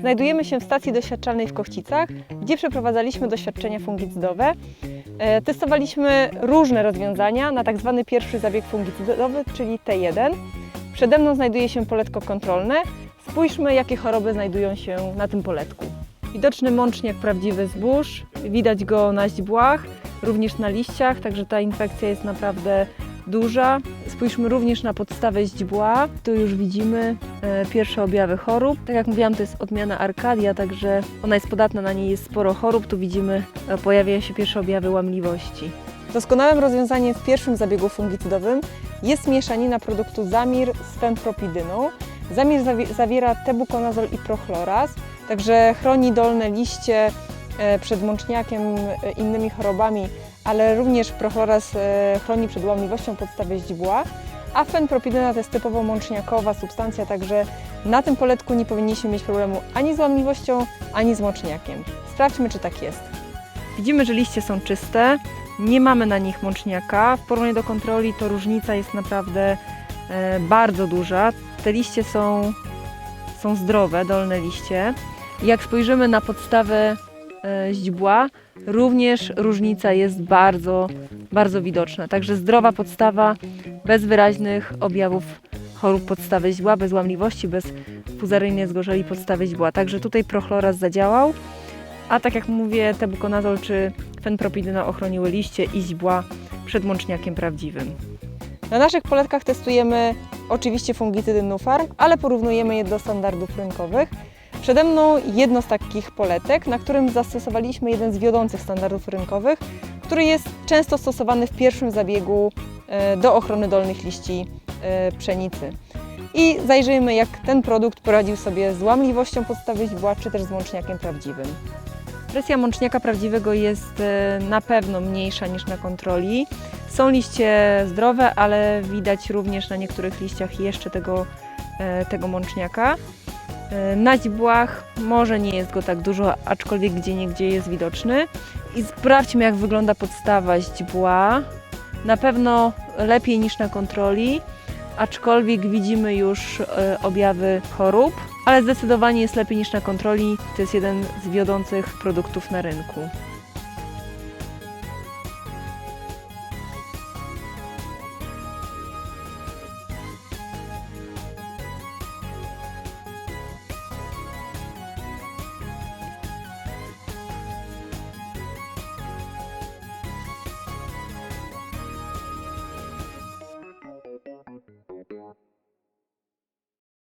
Znajdujemy się w stacji doświadczalnej w Kowcicach, gdzie przeprowadzaliśmy doświadczenia fungicydowe. E, Testowaliśmy różne rozwiązania na tak zwany pierwszy zabieg fungicydowy, czyli T1. Przede mną znajduje się poletko kontrolne. Spójrzmy, jakie choroby znajdują się na tym poletku. Widoczny mącznik prawdziwy zbóż, widać go na źdźbłach, również na liściach, także ta infekcja jest naprawdę duża. Spójrzmy również na podstawę źdźbła. Tu już widzimy e, pierwsze objawy chorób. Tak jak mówiłam, to jest odmiana Arcadia, także ona jest podatna, na niej jest sporo chorób. Tu widzimy, e, pojawiają się pierwsze objawy łamliwości. Doskonałym rozwiązaniem w pierwszym zabiegu fungicydowym jest mieszanina produktu Zamir z fenpropidyną. Zamir zawi- zawiera tebukonazol i prochloraz, także chroni dolne liście e, przed mączniakiem, innymi chorobami, ale również prochloraz e, chroni przed łamliwością podstawy źdźbła, a fenpropidyna to jest typowo mączniakowa substancja, także na tym poletku nie powinniśmy mieć problemu ani z łamliwością, ani z mączniakiem. Sprawdźmy, czy tak jest. Widzimy, że liście są czyste, nie mamy na nich mączniaka. W porównaniu do kontroli to różnica jest naprawdę e, bardzo duża. Te liście są, są zdrowe, dolne liście. Jak spojrzymy na podstawę źdźbła, również różnica jest bardzo, bardzo widoczna. Także zdrowa podstawa, bez wyraźnych objawów chorób podstawy źdźbła, bez łamliwości, bez fuzaryjnej zgorzeli podstawy źdźbła. Także tutaj prochloraz zadziałał, a tak jak mówię, tebukonazol czy fenpropidyna ochroniły liście i źdźbła przed mączniakiem prawdziwym. Na naszych poletkach testujemy oczywiście fungicydy Nufarm, ale porównujemy je do standardów rynkowych. Przede mną jedno z takich poletek, na którym zastosowaliśmy jeden z wiodących standardów rynkowych, który jest często stosowany w pierwszym zabiegu e, do ochrony dolnych liści e, pszenicy. I zajrzyjmy, jak ten produkt poradził sobie z łamliwością podstawy źdźbła, czy też z mączniakiem prawdziwym. Presja mączniaka prawdziwego jest e, na pewno mniejsza niż na kontroli. Są liście zdrowe, ale widać również na niektórych liściach jeszcze tego, tego mączniaka. E, Na źdźbłach może nie jest go tak dużo, aczkolwiek gdzie niegdzie jest widoczny. I sprawdźmy jak wygląda podstawa źdźbła. Na pewno lepiej niż na kontroli, aczkolwiek widzimy już e, objawy chorób, ale zdecydowanie jest lepiej niż na kontroli. To jest jeden z wiodących produktów na rynku.